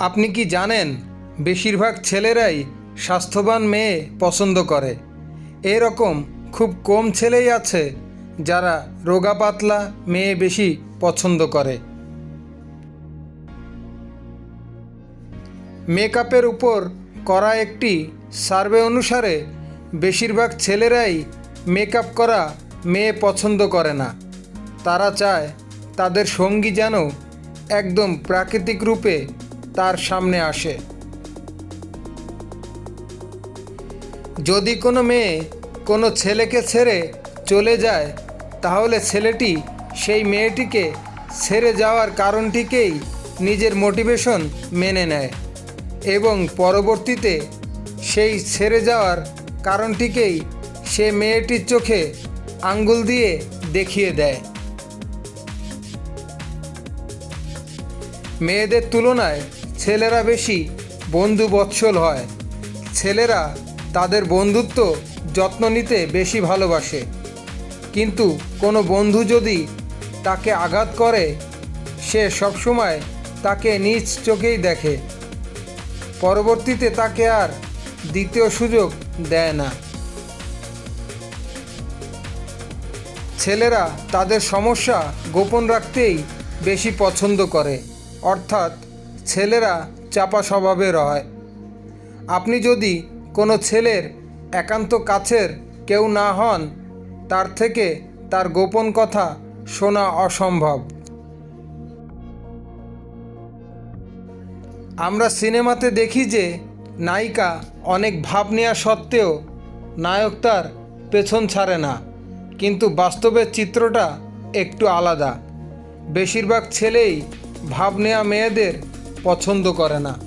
আপনি কি জানেন, বেশিরভাগ ছেলেরাই স্বাস্থ্যবান মেয়ে পছন্দ করে। এরকম খুব কম ছেলেই আছে যারা রোগা পাতলা মেয়ে বেশি পছন্দ করে। মেকআপের উপর করা একটি সার্ভে অনুসারে বেশিরভাগ ছেলেরাই মেকআপ করা মেয়ে পছন্দ করে না। তারা চায় তাদের সঙ্গী যেন একদম প্রাকৃতিক রূপে তার সামনে আসে। যদি কোনো মেয়ে কোনো ছেলেকে ছেড়ে চলে যায়, তাহলে ছেলেটি সেই মেয়েটিকে ছেড়ে যাওয়ার কারণটিকেই নিজের মোটিভেশন মেনে নেয় এবং পরবর্তীতে সেই ছেড়ে যাওয়ার কারণটিকেই সে মেয়েটির চোখে আঙ্গুল দিয়ে দেখিয়ে দেয়। মেয়েদের তুলনায় ছেলেরা বেশি বন্ধু বৎসল হয়। ছেলেরা তাদের বন্ধুত্ব যত্ন নিতে বেশি ভালোবাসে। কিন্তু কোনো বন্ধু যদি তাকে আঘাত করে, সে সবসময় তাকে নিজ চোখেই দেখে। পরবর্তীতে তাকে আর দ্বিতীয় সুযোগ দেয় না। ছেলেরা তাদের সমস্যা গোপন রাখতেই বেশি পছন্দ করে। অর্থাৎ ছেলেরা চাপা স্বভাবের হয়। আপনি যদি কোনো ছেলের একান্ত কাছের কেউ না হন, তার থেকে তার গোপন কথা শোনা অসম্ভব। আমরা সিনেমাতে দেখি যে নায়িকা অনেক ভাব নেওয়া সত্ত্বেও নায়ক তার পেছন ছাড়ে না, কিন্তু বাস্তবের চিত্রটা একটু আলাদা। বেশিরভাগ ছেলেই ভাব নেওয়া মেয়েদের পছন্দ করে না।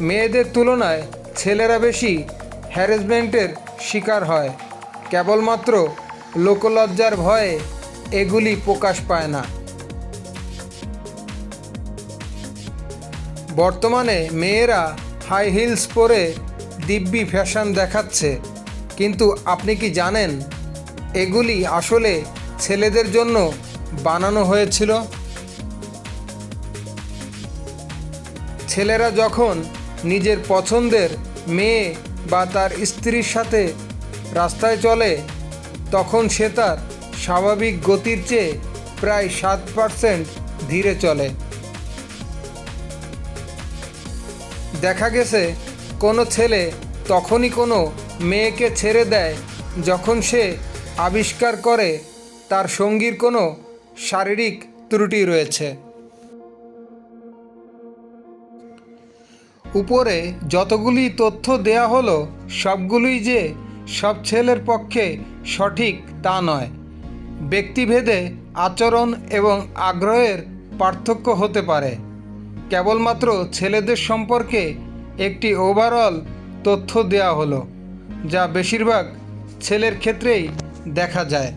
মেয়েদের তুলনায় ছেলেরা বেশি হ্যারাসমেন্টের শিকার হয়। কেবলমাত্র লোকলজ্জার ভয়ে এগুলি প্রকাশ পায় না। বর্তমানে মেয়েরা হাই হিলস পরে দিব্যি ফ্যাশন দেখাচ্ছে। কিন্তু আপনি কি জানেন, এগুলি আসলে ছেলেদের জন্য বানানো হয়েছিল। ছেলেরা যখন নিজের পছন্দের মেয়ে বা তার স্ত্রীর সাথে রাস্তায় চলে, তখন সে তার স্বাভাবিক গতির চেয়ে প্রায় সাত পার্সেন্ট ধীরে চলে। দেখা গেছে, কোনো ছেলে তখনই কোনো মেয়েকে ছেড়ে দেয় যখন সে আবিষ্কার করে তার সঙ্গীর কোনো শারীরিক ত্রুটি রয়েছে। উপরে যতগুলি তথ্য দেয়া হলো সবগুলোই যে সব ছেলের পক্ষে সঠিক তা নয়। ব্যক্তিভেদে আচরণ এবং আগ্রহের পার্থক্য হতে পারে। কেবলমাত্র ছেলেদের সম্পর্কে একটি ওভারঅল তথ্য দেয়া হলো, যা বেশিরভাগ ছেলের ক্ষেত্রেই দেখা যায়।